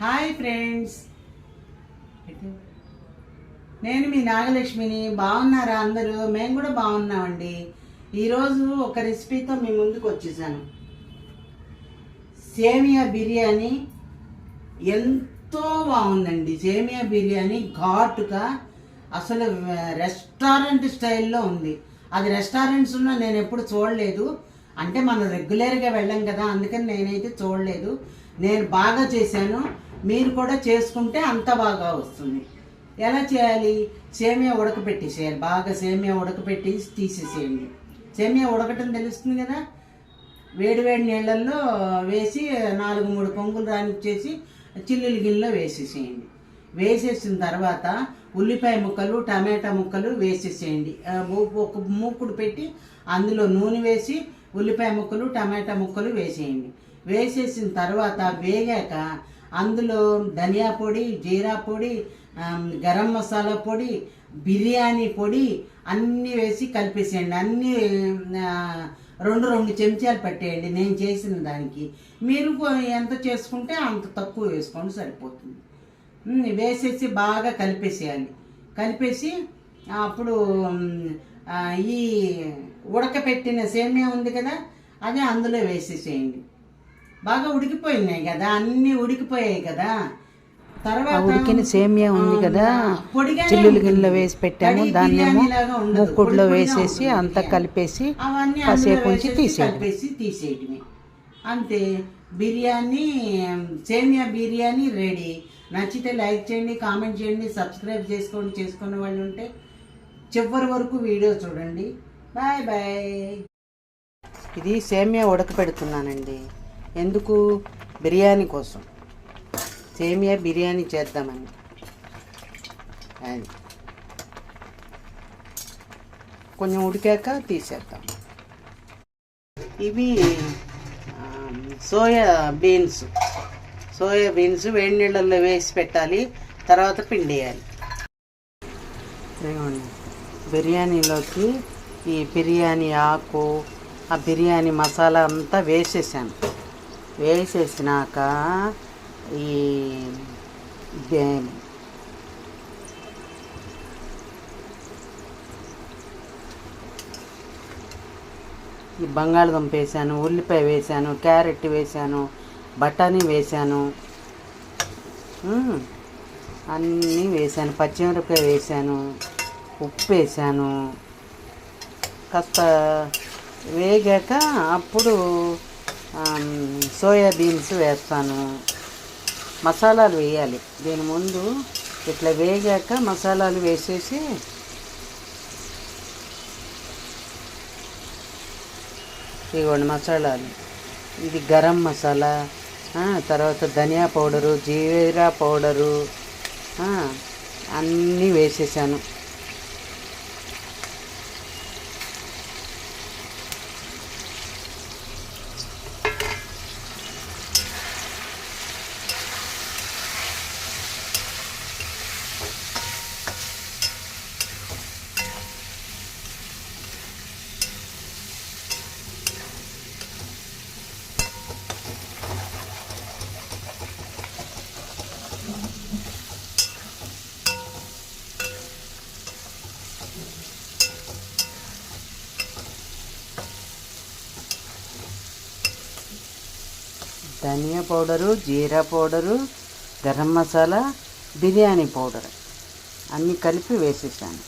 Hi friends. నేను మీ నాగలక్ష్మిని. బాగున్నారా అందరూ? మేము కూడా బాగున్నామండి. ఈరోజు ఒక రెసిపీతో మీ ముందుకు వచ్చేసాను. సేమియా బిర్యానీ ఎంతో బాగుందండి. సేమియా బిర్యానీ ఘాటుగా అసలు రెస్టారెంట్ స్టైల్లో ఉంది. అది రెస్టారెంట్స్లో నేను ఎప్పుడు చూడలేదు. అంటే మనం రెగ్యులర్గా వెళ్ళాం కదా అందుకని నేనైతే చూడలేదు. నేను బాగా చేశాను. మీరు కూడా చేసుకుంటే అంత బాగా వస్తుంది. ఎలా చేయాలి? సేమియా ఉడకపెట్టేసేయాలి బాగా సేమియా ఉడకపెట్టి తీసేసేయండి. సేమియా ఉడకటం తెలుస్తుంది కదా? వేడి వేడి నీళ్ళల్లో వేసి నాలుగు మూడు పొంగులు రానిచ్చేసి చిల్లులు గిన్నెలో వేసేసేయండి. వేసేసిన తర్వాత ఉల్లిపాయ ముక్కలు టమాటా ముక్కలు వేసేసేయండి. ఒక మూకుడు పెట్టి అందులో నూనె వేసి ఉల్లిపాయ ముక్కలు టమాటా ముక్కలు వేసేయండి. వేసేసిన తర్వాత వేగాక అందులో ధనియా పొడి జీరా పొడి గరం మసాలా పొడి బిర్యానీ పొడి అన్నీ వేసి కలిపేసేయండి. అన్నీ రెండు రెండు చెంచాలు పట్టేయండి నేను చేసిన దానికి. మీరు ఎంత చేసుకుంటే అంత తక్కువ వేసుకోండి సరిపోతుంది. వేసేసి బాగా కలిపేసేయాలి కలిపేసి అప్పుడు ఈ ఉడకపెట్టిన సేమియా ఉంది కదా అదే అందులో వేసేసేయండి. బాగా ఉడికిపోయినాయి కదా అన్నీ ఉడికిపోయాయి కదా. తర్వాత ఉడికిన సేమియా ఉంది కదా చిల్లులు. గిన్నెలో వేసి పెట్టాము దాన్నేమో. మూకుడులో పొడి పొడిగా వేసేసి అంతా. కలిపేసి అవన్నీ కాసేపు ఉంచి కలిపేసి తీసేయటమే. అంతే బిర్యానీ సేమియా బిర్యానీ రెడీ. నచ్చితే లైక్ చేయండి కామెంట్ చేయండి సబ్స్క్రైబ్ చేసుకోండి చేసుకున్న వాళ్ళు ఉంటే చివరి వరకు వీడియో చూడండి. Bye bye. ఇది సేమియా ఉడకపెడుతున్నానండి. ఎందుకు? బిర్యానీ కోసం. సేమియా బిర్యానీ చేద్దామని. అది. కొంచెం ఉడికాక తీసేద్దాం. ఇవి సోయా బీన్స్. సోయా బీన్స్ వేడి నీళ్ళల్లో వేసి పెట్టాలి. తర్వాత పిండేయాలి. బిర్యానీలోకి ఈ బిర్యానీ ఆకు ఆ బిర్యానీ మసాలా అంతా వేసేసాను. వేసేసినాక ఈ ఈ బంగాళదుంప వేసాను ఉల్లిపాయ వేసాను క్యారెట్ వేసాను బఠానీ వేసాను అన్నీ వేసాను పచ్చిమిరపకాయ వేసాను ఉప్పు వేసాను. కాస్త వేగాక అప్పుడు సోయా బీన్స్ వేస్తాను. మసాలాలు వేయాలి. దీని ముందు ఇట్లా వేగాక మసాలాలు వేసేసి ఇవ్వండి మసాలాలు. ఇది గరం మసాలా తర్వాత ధనియా పౌడరు జీరా పౌడరు అన్నీ వేసేసాను. ధనియా పౌడరు జీరా పౌడరు గరం మసాలా బిర్యానీ పౌడర్. అన్నీ కలిపి వేసేసాను.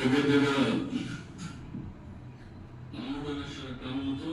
దగ్గర దగ్గర నాలుగు లక్షల టన్నులతో